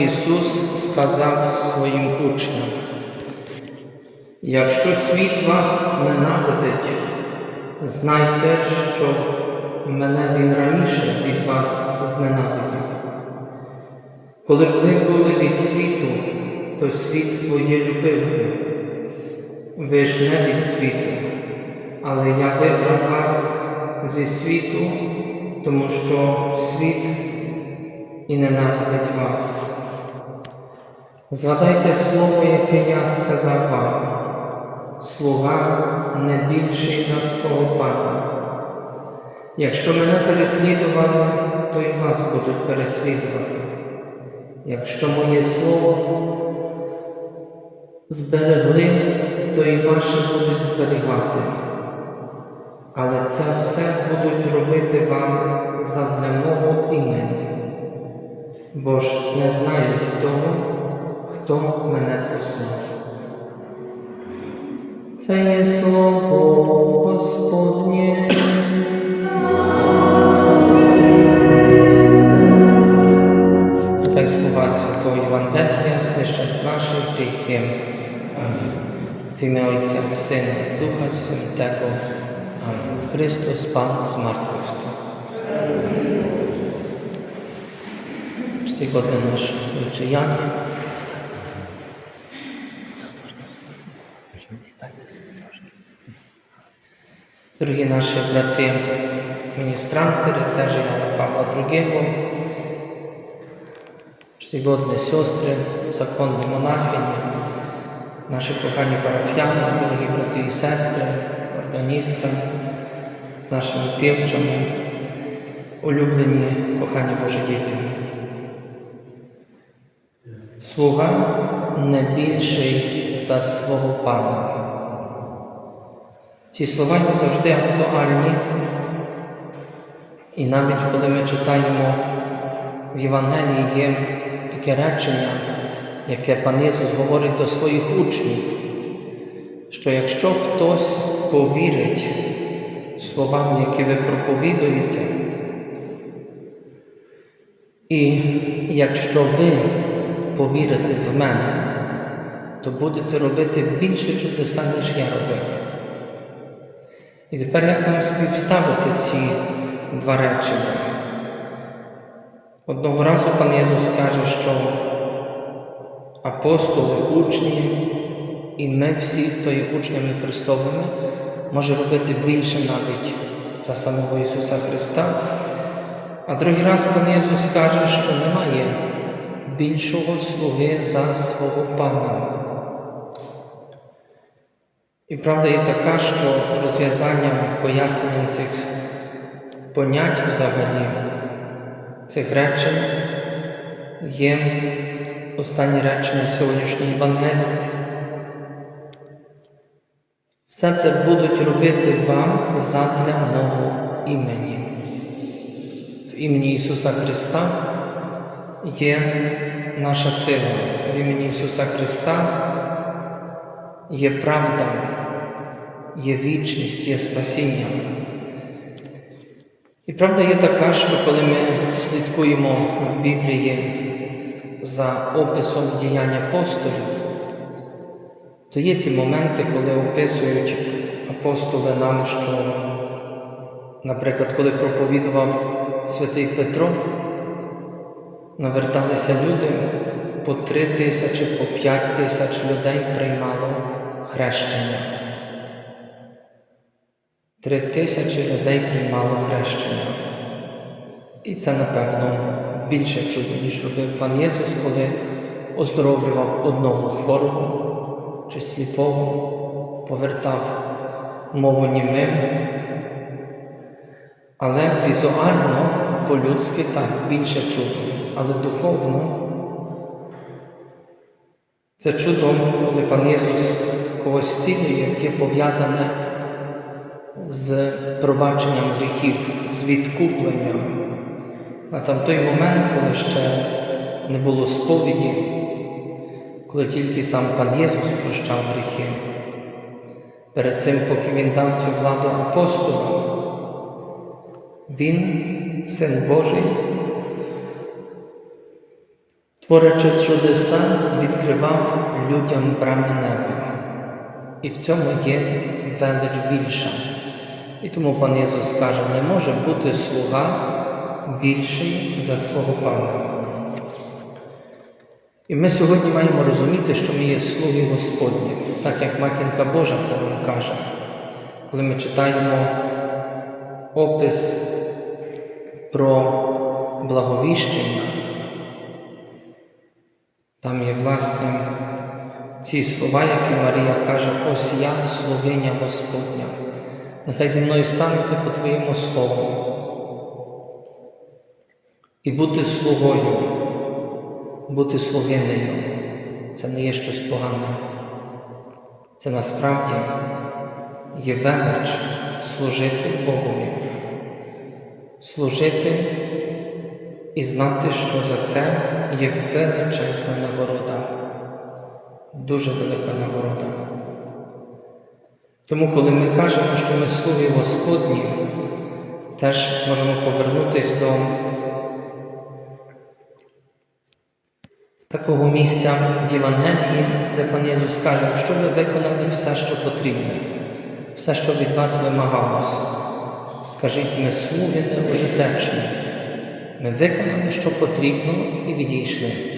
Ісус сказав своїм учням, якщо світ вас ненавидить, знайте, що мене він раніше від вас зненавидів. Коли б ви були від світу, то світ своє любив би. Ви ж не від світу, але я вибрав вас зі світу, тому що світ і ненавидить вас. Згадайте слово, яке я сказав вам, слуга не більший за свого пана. Якщо мене переслідували, то і вас будуть переслідувати. Якщо моє слово зберегли, то і ваше будуть зберігати. Але це все будуть робити вам задля мого імені, бо ж не знають того, хто мене послав. Це є слово Господнє. Хай слова Святого Євангелія знищать наші гріхи. В ім'я Отця і Сина, і Духа Святого. Амінь. Христос, Пан з мертвих встав. Штигодне наш речеяння. Дорогі наші брати, міністранти, Яна Павла II, Czcigodne siostry, законні монахині, наші кохані парафіяни, дорогі брати і сестри, органістки, з нашими півчами, улюблені, кохані Божі діти. Слуга не більший за свого пана. Ці слова є завжди актуальні, і навіть коли ми читаємо в Євангелії є таке речення, яке пан Ісус говорить до своїх учнів, що якщо хтось повірить словам, які ви проповідуєте, і якщо ви повірите в мене, то будете робити більше чудеса, ніж я робив. І тепер як нам співставити ці два речення? Одного разу пан Єсус каже, що апостоли, учні, і ми всі, хто є учнями Христовими, може робити більше навіть за самого Ісуса Христа. А другий раз пан Єсус каже, що немає більшого слуги за свого Пана. І правда є така, що розв'язанням, поясненням цих понять взагалі, цих речень є останні речення сьогоднішньої Євангелії. Все це будуть робити вам задля мого імені. В імені Ісуса Христа є наша сила. В імені Ісуса Христа є правда, є вічність, є спасіння. І правда є така, що коли ми слідкуємо в Біблії за описом діянь апостолів, то є ці моменти, коли описують апостоли нам, що, наприклад, коли проповідував святий Петро, наверталися люди, по три тисячі, по п'ять тисяч людей приймало хрещення. Три тисячі людей приймало хрещення. І це, напевно, більше чудо, ніж робив пан Єсус, коли оздоровлював одного хворого чи сліпого, повертав мову німим. Але візуально, по-людськи так, більше чудо, але духовно це чудо, коли пан Єсус когось зцілює, яке пов'язане з пробаченням гріхів, з відкупленням. На там той момент, коли ще не було сповіді, коли тільки сам пан Єсус прощав гріхи. перед цим, поки він дав цю владу апостолам, він, Син Божий, творячи чудеса, відкривав людям брами неба. І в цьому є велич більша. І тому пан Ісус каже, не може бути слуга більший за свого пана. І ми сьогодні маємо розуміти, що ми є слуги Господні, так як Матінка Божа це нам каже. Коли ми читаємо опис про благовіщення, там є власне ці слова, які Марія каже, ось я слугиня Господня. Нехай зі мною станеться по Твоєму Слову. І бути слугою, бути слугинею це не є щось погане. Це насправді є велич служити Богові, служити і знати, що за це є величезна нагорода, дуже велика нагорода. Тому, коли ми кажемо, що ми слуги Господні, теж можемо повернутися до такого місця в Євангелії, де пан Єсус каже, що ви виконали все, що потрібне, все, що від вас вимагалось. Скажіть, ми слуги неожитечні. Ми виконали, що потрібно, і відійшли.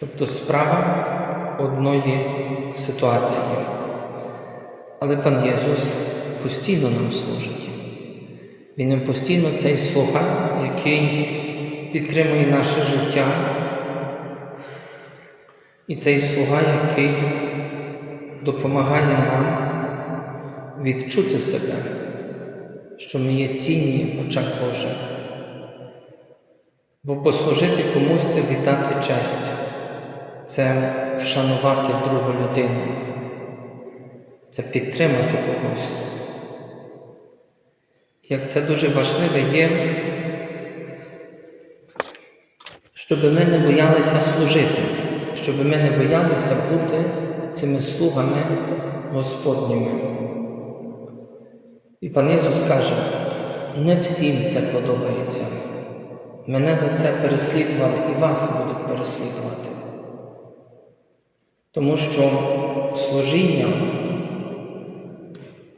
Тобто справа одної ситуації. Але пан Єсус постійно нам служить. Він нам постійно цей слуга, який підтримує наше життя, і цей слуга, який допомагає нам відчути себе, що ми є цінні в очах Божих. Бо послужити комусь це віддати честь, це вшанувати другу людину, це підтримати когось. Як це дуже важливе є, щоб ми не боялися служити, щоб ми не боялися бути цими слугами Господніми. І пан Ісус каже, не всім це подобається. Мене за це переслідували і вас будуть переслідувати. Тому що служіння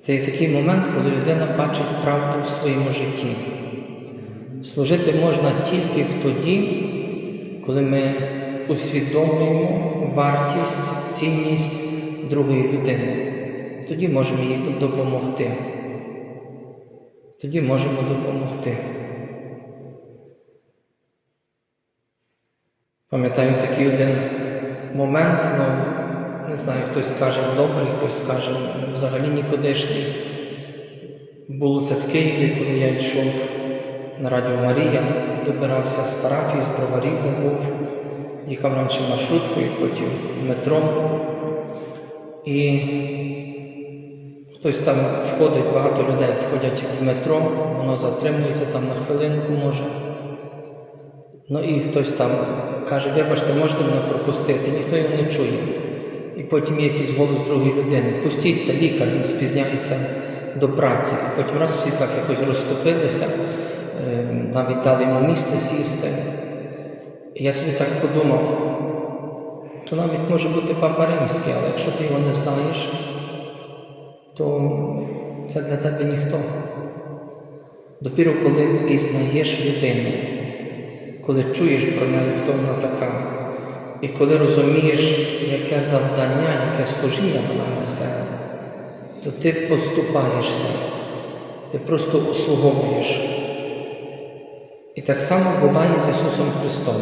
це є такий момент, коли людина бачить правду в своєму житті. Служити можна тільки в тоді, коли ми усвідомлюємо вартість, цінність другої людини. Тоді можемо їй допомогти. Тоді можемо допомогти. Пам'ятаю такий один момент, ну, не знаю, хтось скаже добрий, хтось скаже взагалі нікудишній. Було це в Києві, коли я йшов на Радіо Марія, добирався з парафії, з броварів, де був, їхав раніше маршруткою, потім метро. І хтось там входить, багато людей входять в метро, воно затримується там на хвилинку може. Ну і хтось там каже, вибачте, можете мене пропустити, ніхто його не чує. І потім є якийсь голос другої людини. Пустіть це лікар, він спізняється до праці. Потім раз всі так якось розступилися, е, навіть дали йому місце сісти. І я собі так подумав, то навіть може бути папа римський, але якщо ти його не знаєш, то це для тебе ніхто. Допіру, коли пізнаєш людину, коли чуєш про неї, хто вона така, і коли розумієш, яке завдання, яке служіння вона несе, то ти поступаєшся, ти просто услуговуєш. І так само буває з Ісусом Христом,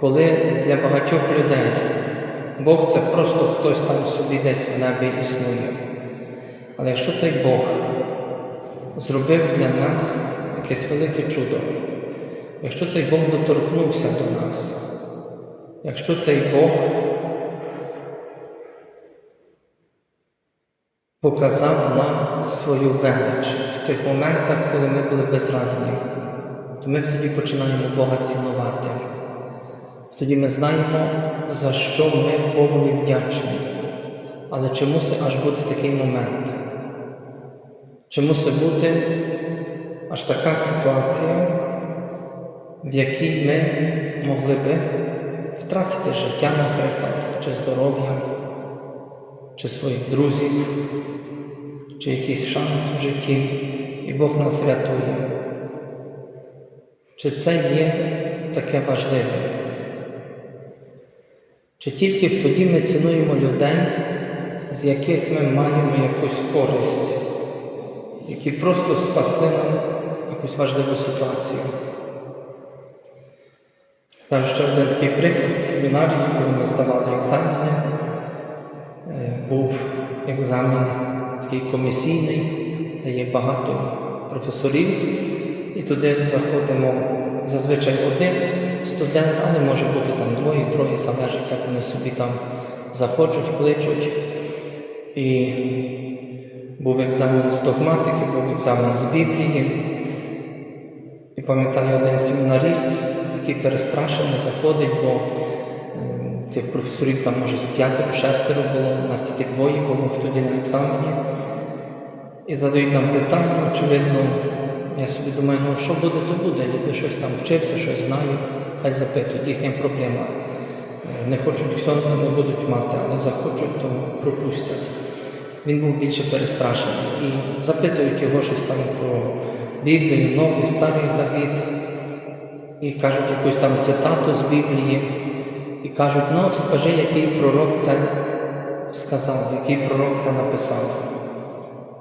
коли для багатьох людей Бог це просто хтось там собі десь в небі існує. Але якщо цей Бог зробив для нас якесь велике чудо, якщо цей Бог доторкнувся до нас, якщо цей Бог показав нам свою велич в цих моментах, коли ми були безрадні, то ми тоді починаємо Бога цінувати. Тоді ми знаємо, за що ми Богові вдячні. Але чи мусить аж бути такий момент? Чи мусить бути аж така ситуація, в якій ми могли би втратити життя, наприклад, чи здоров'я, чи своїх друзів, чи якийсь шанс в житті, і Бог нас рятує? Чи це є таке важливе? Чи тільки тоді ми цінуємо людей, з яких ми маємо якусь користь, які просто спасли нам якусь важливу ситуацію? Скажу ще один такий приклад з коли ми здавали екзамени. Е, Був екзамен такий комісійний, де є багато професорів, і туди заходимо зазвичай один студент, але може бути там двоє, троє, залежить, як вони собі там захочуть, кличуть. І був екзамен з догматики, був екзамен з Біблії. І пам'ятаю, один семінаріст, такий перестрашений, заходить, бо ем, тих професорів там може з п'ятеро, шестеро було, у нас тільки двоє було тоді на екзамені. І задають нам питання, очевидно, я собі думаю, ну що буде, то буде. Ніби щось там вчився, щось знаю, хай запитують, їхня проблема. Не хочуть ксьонза, не будуть мати, але захочуть, то пропустять. Він був більше перестрашений. І запитують його щось там про Біблію, Новий, Старий Завіт. І кажуть якусь там цитату з Біблії. І кажуть, ну скажи, який пророк це сказав, який пророк це написав.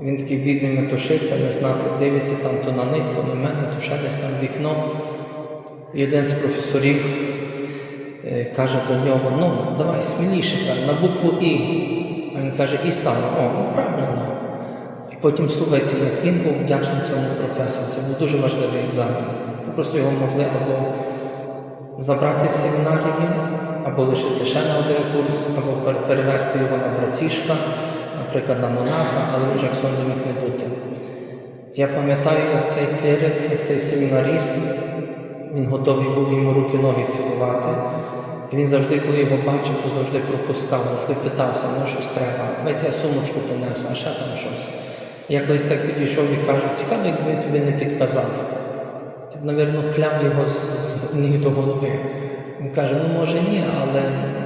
Він такий бідний метушиться, не знати, дивиться там то на них, то на мене, то ще десь там вікно. І один з професорів е, каже до нього, ну, давай сміліше, каже, на букву І. А він каже, і сам, о, ну правильно. І потім слухайте, як він був вдячний цьому професору. Це був дуже важливий екзамен. Просто його могли або забрати з семінарії, або лишити ще на один курс, або пер- перевести його на братішка, наприклад, на монаха, але вже Ксьонзу міг не бути. Я пам'ятаю, як цей клірик, як цей семінаріст, він готовий був йому руки ноги цілувати. І він завжди, коли його бачив, то завжди пропускав, завжди питався, ну щось треба, давайте я сумочку понесу, а ще там щось. Я колись так підійшов і кажу, цікаво, якби він тобі не підказав. Мабуть, кляв його з з ніг до голови. Він каже, ну може ні, але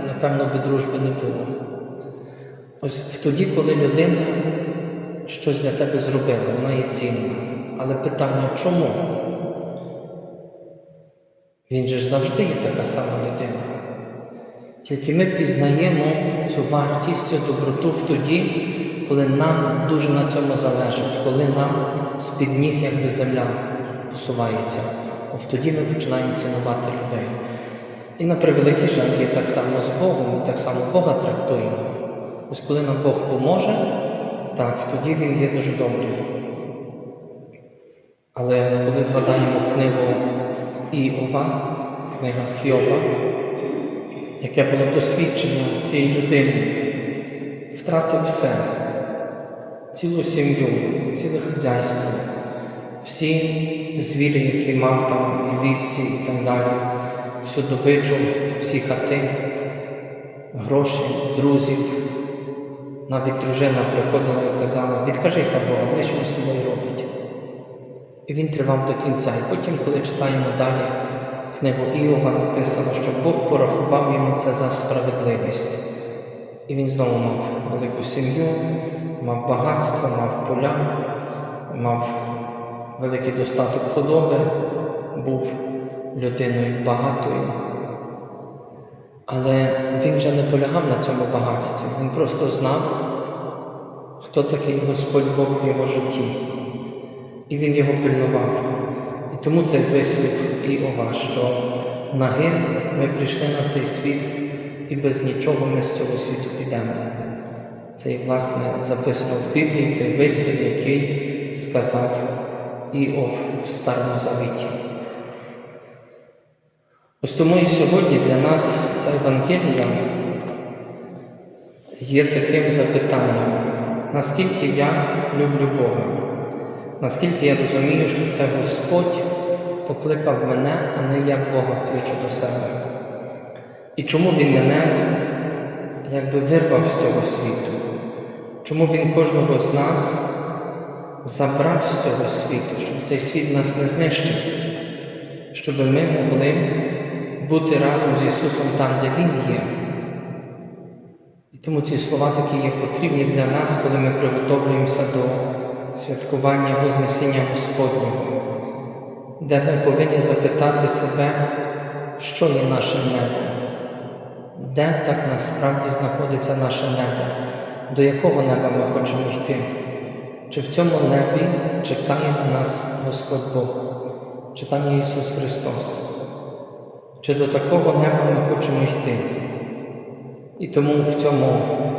напевно би дружби не було. Ось тоді, коли людина щось для тебе зробила, вона є цінна. Але питання чому? Він же ж завжди є така сама людина. Тільки ми пізнаємо цю вартість, цю доброту в тоді, коли нам дуже на цьому залежить, коли нам з-під ніг якби земля посувається. От тоді ми починаємо цінувати людей. І на превеликий жаль є так само з Богом, ми так само Бога трактуємо. Ось коли нам Бог поможе, так, тоді Він є дуже добрий. Але коли згадаємо книгу Іова, книга Хйоба, яке було досвідчення цієї людини, втратив все, цілу сім'ю, ціле хазяйство, всі звірі, які мав там, і вівці, і так далі, всю добичу, всі хати, гроші, друзів. Навіть дружина приходила і казала, відкажися Бога, ви що з тобою робить. І він тривав до кінця. І потім, коли читаємо далі книгу Іова, написано, що Бог порахував йому це за справедливість. І він знову мав велику сім'ю, мав багатство, мав поля, мав великий достаток худоби, був людиною багатою. Але він вже не полягав на цьому багатстві. Він просто знав, хто такий Господь Бог в його житті. І він його пильнував. І тому цей вислів Іова, що нагим ми прийшли на цей світ, і без нічого ми з цього світу підемо. Це, і, власне, записано в Біблії цей вислів, який сказав Іов в Старому Завіті. Ось тому і сьогодні для нас ця Евангелія є таким запитанням, наскільки я люблю Бога, наскільки я розумію, що це Господь покликав мене, а не я Бога кличу до себе. І чому Він мене якби вирвав з цього світу? чому Він кожного з нас забрав з цього світу, щоб цей світ нас не знищив, щоб ми могли бути разом з Ісусом там, де Він є. І тому ці слова такі є потрібні для нас, коли ми приготовлюємося до святкування Вознесіння Господнього, де ми повинні запитати себе, що є нашим небом, де так насправді знаходиться наше небо, до якого неба ми хочемо йти. Чи в цьому небі чекає на нас Господь Бог, чи там є Ісус Христос? Чи до такого неба ми хочемо йти? І тому в цьому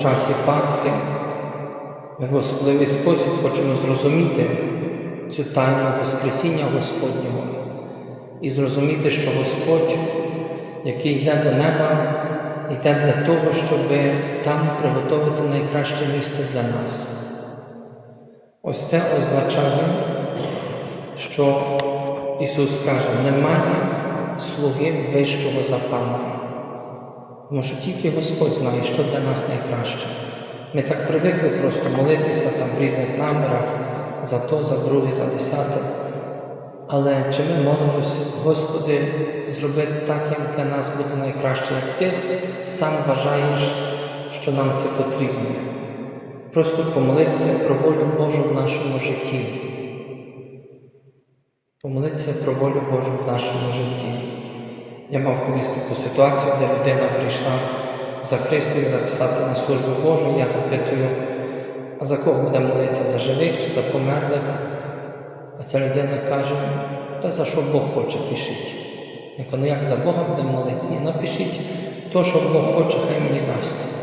часі Пасхи ми в особливий спосіб хочемо зрозуміти цю тайну Воскресіння Господнього і зрозуміти, що Господь, який йде до неба, йде для того, щоб там приготувати найкраще місце для нас. Ось це означає, що Ісус каже, немає слуги вищого за Пана. Тому що тільки Господь знає, що для нас найкраще. Ми так привикли просто молитися там в різних намірах за то, за друге, за десяте. Але чи ми молимось, Господи, зроби так, як для нас буде найкраще, як Ти сам вважаєш, що нам це потрібно. Просто помолитися про волю Божу в нашому житті. Помолитися про волю Божу в нашому житті. Я мав колись таку ситуацію, де людина прийшла за Христою записати на службу Божу. Я запитую, а за кого буде молитися, за живих чи за померлих? А ця людина каже, та за що Бог хоче, пишіть. Я кажу, ну як за Бога будемо молитися? Ні, напишіть то, що Бог хоче, хай мені дасть.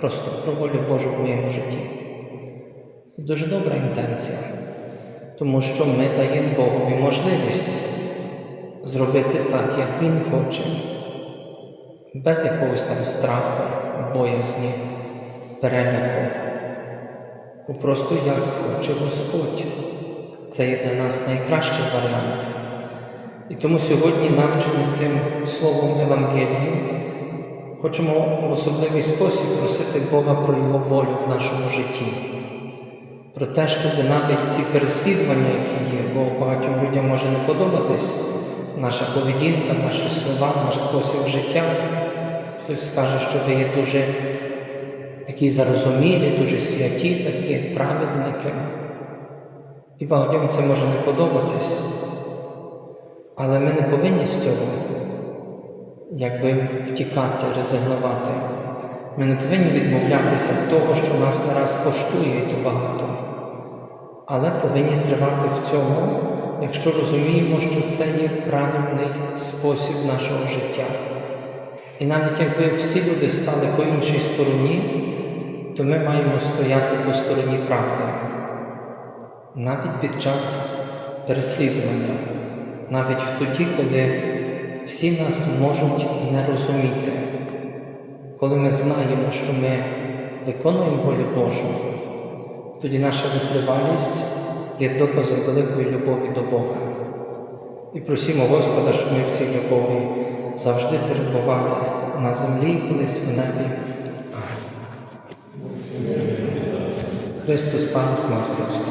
Просто про волю Божу в моєму житті. Дуже добра інтенція, тому що ми даємо Богові можливість зробити так, як Він хоче, без якогось там страху, боязні, переляку. Бо Просто як хоче Господь. Це є для нас найкращий варіант. І тому сьогодні, навчені цим словом Евангелії, хочемо в особливий спосіб просити Бога про Його волю в нашому житті, про те, щоб навіть ці переслідування, які є, бо багатьом людям може не подобатись наша поведінка, наші слова, наш спосіб життя. Хтось скаже, що ви є дуже якісь зарозумілі, дуже святі, такі праведники. І багатьом це може не подобатись. Але ми не повинні з цього якби втікати, резигнувати. Ми не повинні відмовлятися від того, що нас не раз коштує то багато. Але повинні тривати в цьому, якщо розуміємо, що це є правильний спосіб нашого життя. І навіть якби всі люди стали по іншій стороні, то ми маємо стояти по стороні правди. Навіть під час переслідування, навіть в тоді, коли всі нас можуть не розуміти, коли ми знаємо, що ми виконуємо волю Божу, тоді наша витривалість є доказом великої любові до Бога. І просимо Господа, щоб ми в цій любові завжди перебували на землі і колись в небі. Христос Пан смерті встав.